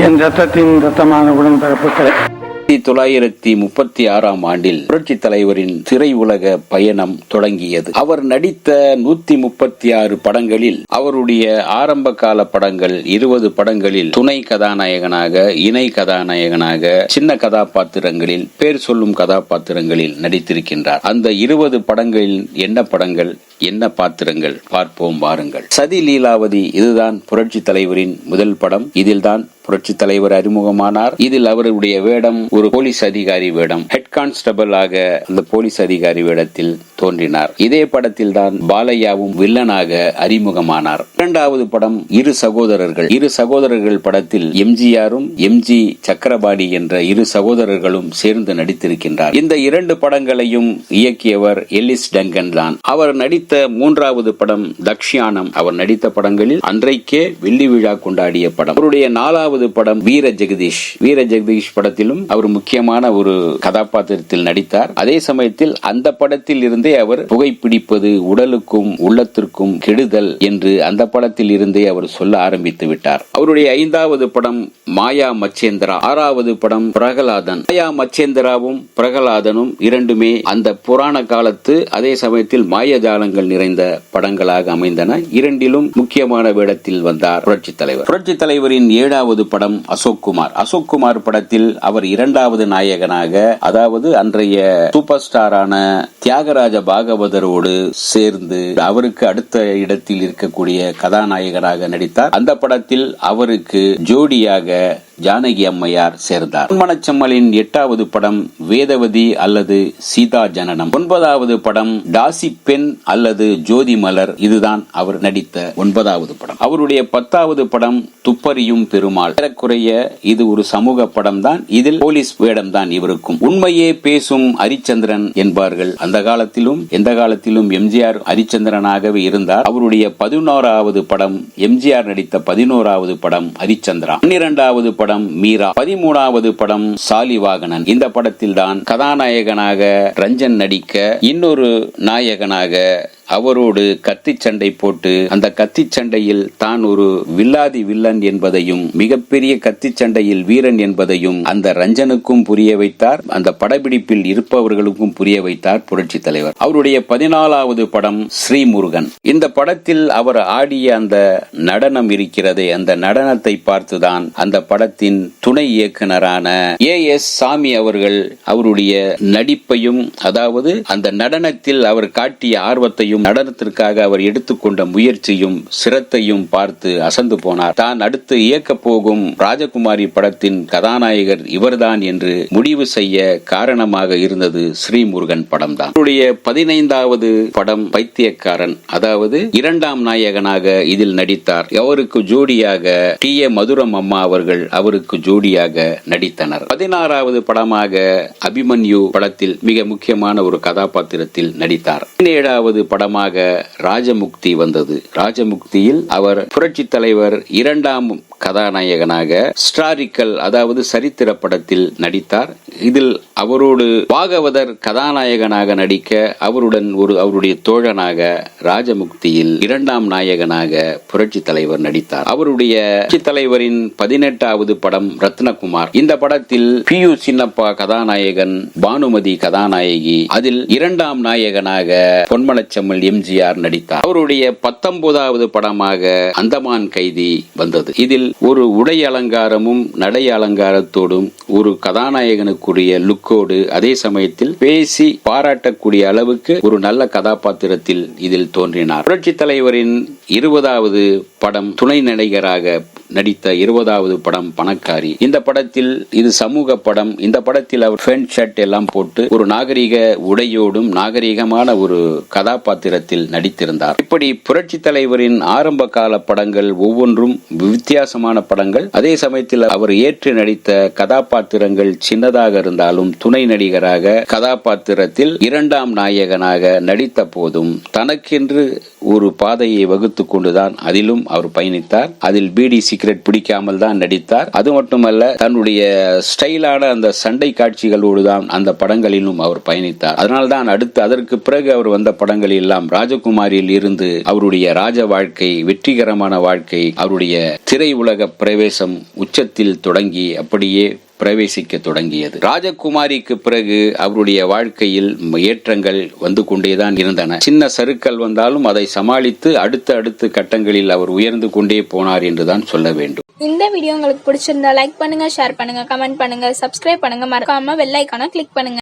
என் ரத்தத்தின் ரத்தமான ஆயிரத்தி தொள்ளாயிரத்தி முப்பத்தி ஆறாம் ஆண்டில் புரட்சி தலைவரின் திரை உலக பயணம் தொடங்கியது. அவர் நடித்த நூத்தி முப்பத்தி ஆறு படங்களில் அவருடைய ஆரம்ப கால படங்கள் இருபது படங்களில் துணை கதாநாயகனாக இணை கதாநாயகனாக சின்ன கதாபாத்திரங்களில் பேர் சொல்லும் கதாபாத்திரங்களில் நடித்திருக்கின்றார். அந்த இருபது படங்களில் என்ன படங்கள் என்ன பாத்திரங்கள் பார்ப்போம் வாருங்கள். சதி லீலாவதி இதுதான் புரட்சி தலைவரின் முதல் படம். இதில்தான் புரட்சி தலைவர் அறிமுகமானார். இதில் அவருடைய வேடம் ஒரு போலீஸ் அதிகாரி வேடம். ஹெட் கான்ஸ்டபிள் ஆக அந்த போலீஸ் அதிகாரி வேடத்தில் தோன்றினார். இதே படத்தில் தான் பாலையாவும் வில்லனாக அறிமுகமானார். இரண்டாவது படம் இரு சகோதரர்கள். இரு சகோதரர்கள் படத்தில் எம்ஜிஆரும் எம்ஜி சக்கரபாணி என்ற இரு சகோதரர்களும் சேர்ந்து நடித்திருக்கின்றார். இந்த இரண்டு படங்களையும் இயக்கியவர் எல்லிஸ் டங்கன் தான். அவர் நடித்த மூன்றாவது படம் தக்ஷியானம். அவர் நடித்த படங்களில் அன்றைக்கே வெள்ளி விழா கொண்டாடிய படம். அவருடைய நாலாவது படம் வீர ஜெகதீஷ். வீர ஜெகதீஷ் படத்திலும் அவர் முக்கியமான ஒரு கதாபாத்திரத்தில் நடித்தார். அதே சமயத்தில் அந்த படத்தில் இருந்து அவர் புகைப்பிடிப்பது உடலுக்கும் உள்ளத்திற்கும் கெடுதல் என்று அந்த படத்தில் இருந்தே அவர் சொல்ல ஆரம்பித்து விட்டார். அவருடைய ஐந்தாவது படம் மாயா மச்சேந்திரா ஆறாவது படம் பிரகலாதன். மாயா மச்சேந்திராவும் பிரகலாதனும் இரண்டுமே அந்த புராண காலத்து அதே சமயத்தில் மாயஜாலங்கள் நிறைந்த படங்களாக அமைந்தன. இரண்டிலும் முக்கியமான வேடத்தில் வந்தார் புரட்சி தலைவர். புரட்சி தலைவரின் ஏழாவது படம் அசோக் குமார். அசோக் குமார் படத்தில் அவர் இரண்டாவது நாயகனாக அதாவது அன்றைய சூப்பர் ஸ்டாரான தியாகராஜ பாகவதரோடு சேர்ந்து அவருக்கு அடுத்த இடத்தில் இருக்கக்கூடிய கதாநாயகனாக நடித்தார். அந்த படத்தில் அவருக்கு ஜோடியாக ஜானகி அம்மையார் சேர்ந்தார். மனச்சம்மலின் எட்டாவது படம் வேதவதி அல்லது சீதா ஜனனம். ஒன்பதாவது படம் டாசி பெண் அல்லது ஜோதி மலர். இதுதான் அவர் நடித்த ஒன்பதாவது படம். அவருடைய பத்தாவது படம் துப்பறியும் பெருமாள். ஏறக்குறைய இது ஒரு சமூக படம் தான் இதில் போலீஸ் வேடம் தான் இவருக்கும். உண்மையே பேசும் ஹரிச்சந்திரன் என்பார்கள். அந்த காலத்திலும் எந்த காலத்திலும் எம்ஜிஆர் ஹரிச்சந்திரனாகவே இருந்தார். அவருடைய பதினோராவது படம் எம்ஜிஆர் நடித்த பதினோராவது படம் ஹரிச்சந்திரா பன்னிரண்டாவது படம் படம் மீரா. பதிமூணாவது படம் சாலிவாகனன். இந்த படத்தில் தான் கதாநாயகனாக ரஞ்சன் நடிக்க இன்னொரு நாயகனாக அவரோடு கத்தி சண்டை போட்டு அந்த கத்தி சண்டையில் தான் ஒரு வில்லாதி வில்லன் என்பதையும் மிகப்பெரிய கத்தி சண்டையில் வீரன் என்பதையும் அந்த ரஞ்சனுக்கும் புரிய வைத்தார் அந்த படப்பிடிப்பில் இருப்பவர்களுக்கும் புரிய வைத்தார் புரட்சி தலைவர். அவருடைய பதினாலாவது படம் ஸ்ரீமுருகன். இந்த படத்தில் அவர் ஆடிய அந்த நடனம் இருக்கிறதே அந்த நடனத்தை பார்த்துதான் அந்த படத்தின் துணை இயக்குனரான ஏ எஸ் சாமி அவர்கள் அவருடைய நடிப்பையும் அதாவது அந்த நடனத்தில் அவர் காட்டிய ஆர்வத்தையும் நடனத்திற்காக அவர் எடுத்துக்கொண்ட முயற்சியும் சிரத்தையும் பார்த்து அசந்து போனார். தான் அடுத்து இயக்கப் போகும் ராஜகுமாரி படத்தின் கதாநாயகர் இவர்தான் என்று முடிவு செய்ய காரணமாக இருந்தது ஸ்ரீமுருகன் படம் தான் அவருடைய பதினைந்தாவது படம் பைத்தியக்காரன் அதாவது இரண்டாம் நாயகனாக இதில் நடித்தார். அவருக்கு ஜோடியாக டி. ஏ. மதுரம் அம்மா அவர்கள் அவருக்கு ஜோடியாக நடித்தனர். பதினாறாவது படமாக அபிமன்யு படத்தில் மிக முக்கியமான ஒரு கதாபாத்திரத்தில் நடித்தார். பதினேழாவது படமாக ராஜமுக்தி வந்தது. ராஜமுக்தியில் அவர் புரட்சி தலைவர் இரண்டாம் கதாநாயகனாக ஸ்டாரிக்கல் அதாவது சரித்திர படத்தில் நடித்தார். இதில் அவரோடு பாகவதர் கதாநாயகனாக நடிக்க அவருடன் ஒரு அவருடைய தோழனாக ராஜமுக்தியில் இரண்டாம் நாயகனாக புரட்சி தலைவர் நடித்தார். அவருடைய புரட்சி தலைவரின் பதினெட்டாவது படம் ரத்னகுமார். இந்த படத்தில் பி யு சின்னப்பா கதாநாயகன் பானுமதி கதாநாயகி அதில் இரண்டாம் நாயகனாக பொன்மனச்செம்மல் எம்ஜிஆர் நடித்தார். அவருடைய பத்தொன்பதாவது படமாக அந்தமான் கைதி வந்தது. இதில் ஒரு உடை அலங்காரமும் நடை அலங்காரத்தோடும் ஒரு கதாநாயகனுக்குரிய லுக்கோடு அதே சமயத்தில் பேசி பாராட்டக்கூடிய அளவுக்கு ஒரு நல்ல கதாபாத்திரத்தில் இதில் தோன்றினார். புரட்சி தலைவரின் இருபதாவது படம் துணை நடிகராக நடித்த இருபதாவது படம் பணக்காரி. இந்த படத்தில் இது சமூக படம். இந்த படத்தில் அவர் ஃபென் ஷர்ட் எல்லாம் போட்டு ஒரு நாகரிக உடையோடும் நாகரிகமான ஒரு பாத்திரத்தில் நடித்திருந்தார். இப்படி புரட்சி தலைவரின் ஆரம்ப கால படங்கள் ஒவ்வொன்றும் வித்தியாசமான படங்கள். அதே சமயத்தில் அவர் ஏற்று நடித்த கதாபாத்திரங்கள் சின்னதாக இருந்தாலும் துணை நடிகராக கதாபாத்திரத்தில் இரண்டாம் நாயகனாக நடித்த போதும் தனக்கென்று ஒரு பாதையை வகுத்து கொண்டுதான் அதிலும் அவர் பயணித்தார். அதில் பிடி சீக்ரெட் பிடிக்காமல் தான் நடித்தார். அது மட்டுமல்ல தன்னுடைய ஸ்டைலான அந்த சண்டை காட்சிகளோடு தான் அந்த படங்களிலும் அவர் பயணித்தார். அதனால்தான் அடுத்து அதற்கு பிறகு அவர் வந்த படங்கள் எல்லாம் ராஜகுமாரியில் இருந்து அவருடைய ராஜ வாழ்க்கை வெற்றிகரமான வாழ்க்கை அவருடைய திரை உலக பிரவேசம் உச்சத்தில் தொடங்கி அப்படியே பிரவேசிக்க தொடங்கியது. ராஜகுமாரிக்கு பிறகு அவருடைய வாழ்க்கையில் ஏற்றங்கள் வந்து கொண்டேதான் இருந்தன. சின்ன சருக்கள் வந்தாலும் அதை சமாளித்து அடுத்த அடுத்த கட்டங்களில் அவர் உயர்ந்து கொண்டே போனார் என்றுதான் சொல்ல வேண்டும். இந்த வீடியோ உங்களுக்கு பிடிச்சிருந்தா லைக் பண்ணுங்க ஷேர் பண்ணுங்க கமெண்ட் பண்ணுங்க சப்ஸ்கிரைப் பண்ணுங்க. மறக்காம வெள்ளைக்கான கிளிக் பண்ணுங்க.